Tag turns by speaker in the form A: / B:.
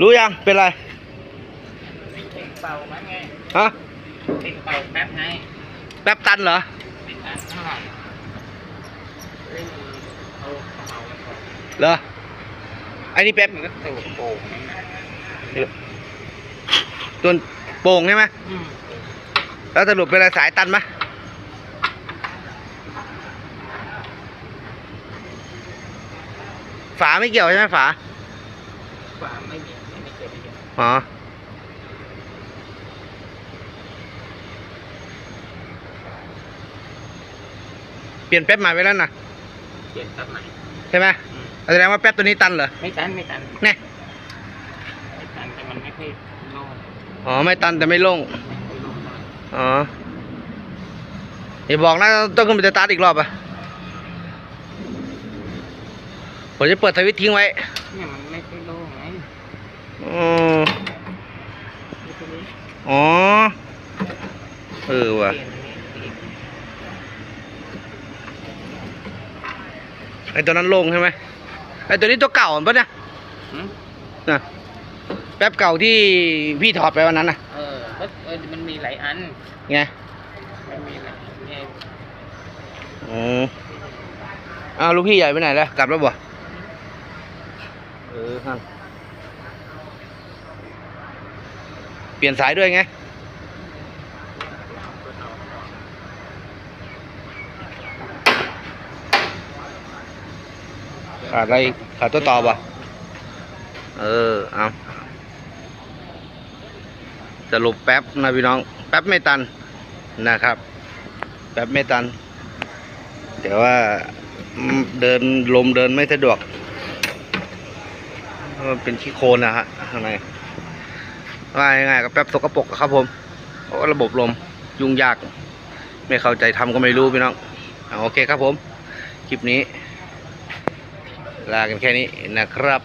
A: รู้ยังเป็นไร
B: ติดเป่าไหมไง
A: ฮะ
B: ติดเป่าแป๊บไง
A: แป๊บตันเหรอ
B: ติดอันเท่าไหร่เอ้ยเอาเป๋าไปก่อน
A: เหรออ้นี่แป๊บ
B: มันก็ตูดโป่ง
A: ตัวโป่งใช่ไหมแล้วสรุปเป็นอะไรสายตันไหมฝาไม่เกี่ยวใช่ไหมฝา
B: ฝาไม่มีไม่เกี่ยวไม่เกี่ยว
A: อ๋อเปลี่ยนแป๊บใหม่ไปแล้วนะ
B: เปลี่ยนแป๊บใหม่
A: ใช่ไหม
B: อืม
A: แสดงว่าแป๊บตัวนี้ตันเหรอ
B: ไม่ตันไม่ตัน
A: เนี่ย
B: ไม่ตันแต่มันไม่ค่อยโล่ง
A: อ๋อไม่ตันแต่ไม่โล่ง
B: ไม่ค่อยโล่งเท่าไหร่
A: อ๋ออย่าบอกนะต้องขึ้นไปสตาร์ทอีกรอบอะผมจะเปิดสวิตช์ทิ้งไว้
B: เนี่ยมันไม่ค่อยโล่งไง
A: อ๋อ
B: ไม่ค่อยโล่ง
A: อ๋อ เออว่ะ
B: เปลี่ยนอันนี้เปลี่ยน
A: ไอตัวนั้นโล่งใช่ไหมไอตัวนี้ตัวเก่าปะเนี่ย
B: หืม
A: นะแป๊บเก่าที่พี่ถอดไปวันนั้นน่ะ
B: เออก็เออมันมีหลายอัน
A: ไง
B: มันมีหลายอันเนี่ย
A: อ๋ออ้าวลูกพี่ใหญ่ไปไหนแล้วกลับแล้วบ่เออฮะ เปลี่ยนสายด้วยไงขาดอะไรขาดตัวต่อป่ะเออเอาสรุปแป๊บนะพี่น้อง แป๊บไม่ตันนะครับ แป๊บไม่ตัน แต่ว่าเดินลมเดินไม่สะดวกเพราะมันเป็นขี้โคลนนะฮะข้างใน ว่ายังไงกับแป๊บสกปรกครับผมเพราะว่าระบบลมยุ่งยาก ไม่เข้าใจทำก็ไม่รู้พี่น้องโอเคครับผม คลิปนี้ ลากันแค่นี้นะครับ